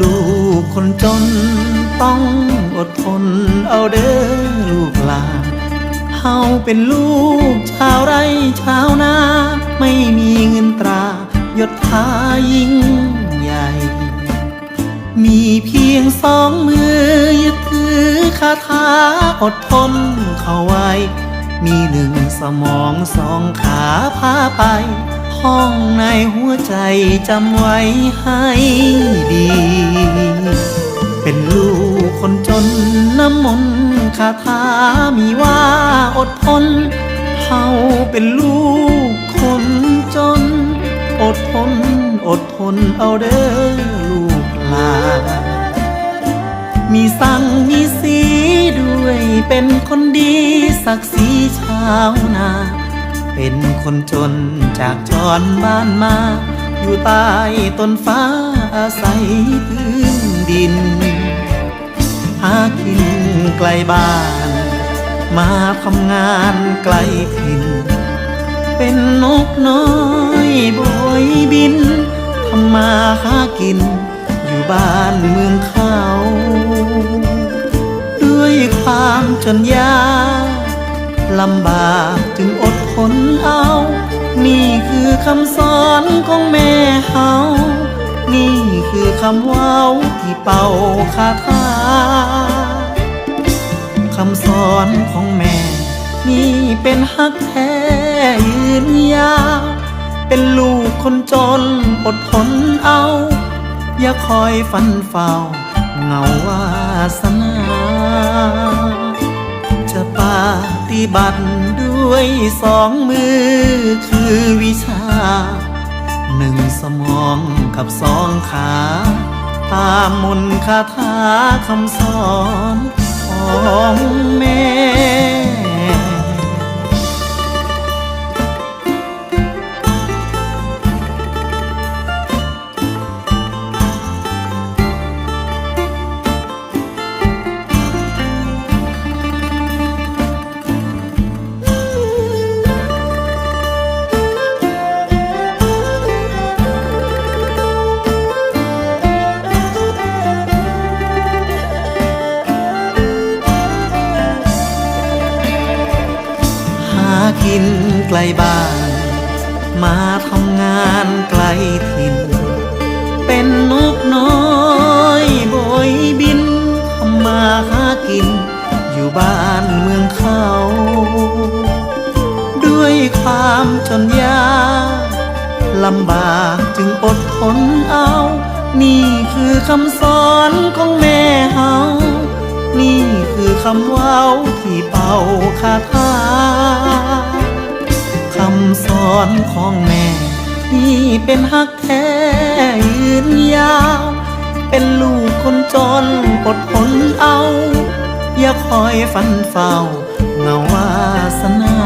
ลูกคนจน ต้องอดทนเอาเด้อลูกหลานเฮาเป็นลูกชาวไร่ชาวนา ไม่มีเงินตรายศถายิ่งใหญ่ มีเพียงสองมือยึดถือคาถาอดทนเข้าไว้ มีหนึ่งสมองสองขาพาไป ห้องในหัวใจจำไว้ให้ดี เป็นลูกคนจนน้ำมนต์คาถามีว่าอดทนเฮาเป็นลูกคนจน อดทน อดทนเอาเด้อลูกหลานมีสั่งมีสีด้วยเป็นคนดีศักดิ์ศรีชาวนา เป็นคนจนจากจรบ้านมา อยู่ใต้ต้นฟ้าอาศัยพื้นดิน หากินไกลบ้าน มาทำงานไกลถิ่น เป็นนกน้อยโบยบินทำมาหากิน อยู่บ้านเมืองเขา ด้วยความจนยากลำบากจึงอด นเอา นี่คือคำสอนของแม่เฮา นี่คือคำว้าที่เป่าคาถาคำสอนของแม่ นี่เป็นฮักแท้ยืนยาวเป็นลูกคนจนอดทนเอา อย่าคอยฟันเฝ้าเงาวาสนา จะปฏิบัติ ด้วยสองมือคือวิชา หนึ่งสมองกับสองขา ตามมนคาถาคำสอนของแม่ ลบ้าน มาทำงานไกลถิ่น เป็นนกน้อยโบยบินทำมาหากิน อยู่บ้านเมืองเขา ด้วยความจนยากลำบากจึงอดทนเอา นี่คือคำสอนของแม่เฮา นี่คือคำเว้าที่เป่าคาถาำสอนของแม่ นี่เป็นฮักแท้ยืนยาว เป็นลูกคนจนอดทนเอา อย่าคอยฟันเฝ้าเงาวาสนา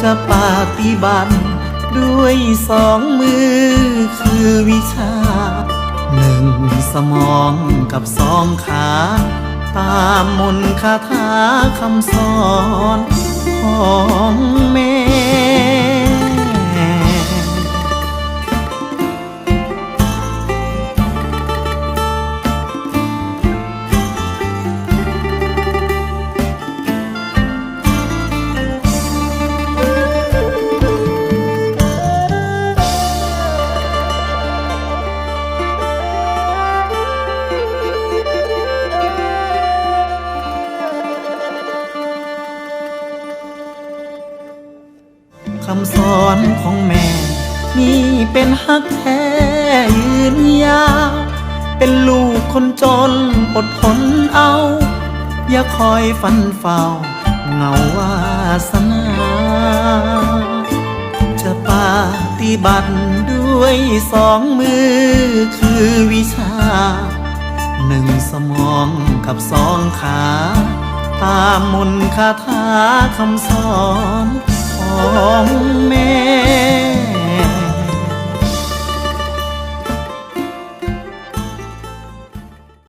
จะปฏิบัติด้วยสองมือคือวิชา หนึ่งสมองกับสองขา ตามมนคาถาคำสอน ของแม่ คำสอนของแม่ นี่เป็นฮักแท้ยืนยาว เป็นลูกคนจนอดทนเอา อย่าคอยฟันเฝ้าเงาวาสนาจะปฏิบัติด้วยสองมือคือวิชา หนึ่งสมองกับสองขา ตามมนคาถาคำสอน องแม่